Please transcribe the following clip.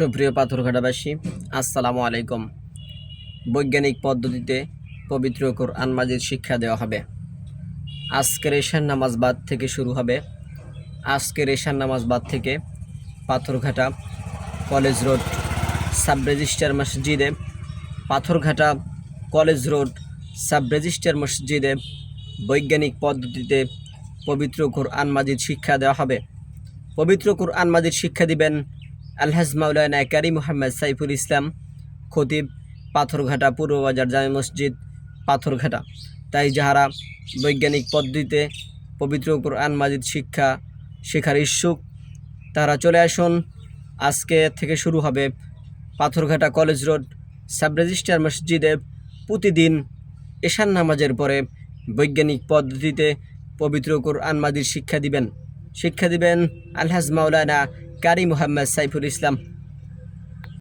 সুপ্রিয় পাথরঘাটাবাসী, আসসালামু আলাইকুম। বৈজ্ঞানিক পদ্ধতিতে পবিত্র কোরআন মাজিদ শিক্ষা দেওয়া হবে। আজকের এশার নামাজ বাদ থেকে শুরু হবে। আজকের এশার নামাজ বাদ থেকে Patharghata college road sub register মসজিদে, Patharghata college road sub register মসজিদে বৈজ্ঞানিক পদ্ধতিতে পবিত্র কোরআন মাজিদ শিক্ষা দেওয়া হবে। পবিত্র কোরআন মাজিদ শিক্ষা দিবেন আলহাজ মাওলানা কারি মোহাম্মদ সাইফুল ইসলাম, খতিব পাথরঘাটা পূর্ব বাজার জামে মসজিদ পাথরঘাটা। তাই যাহারা বৈজ্ঞানিক পদ্ধতিতে পবিত্র কোরআন মাজিদ শিক্ষা শেখার ইচ্ছুক তারা চলে আসুন। আজকে থেকে শুরু হবে Patharghata college road sub register মসজিদে প্রতিদিন এশান নামাজের পরে বৈজ্ঞানিক পদ্ধতিতে পবিত্র কোরআন মাজিদ শিক্ষা দিবেন। শিক্ষা দিবেন আলহাজ মাওলানা কারি মোহাম্মদ সাইফুল ইসলাম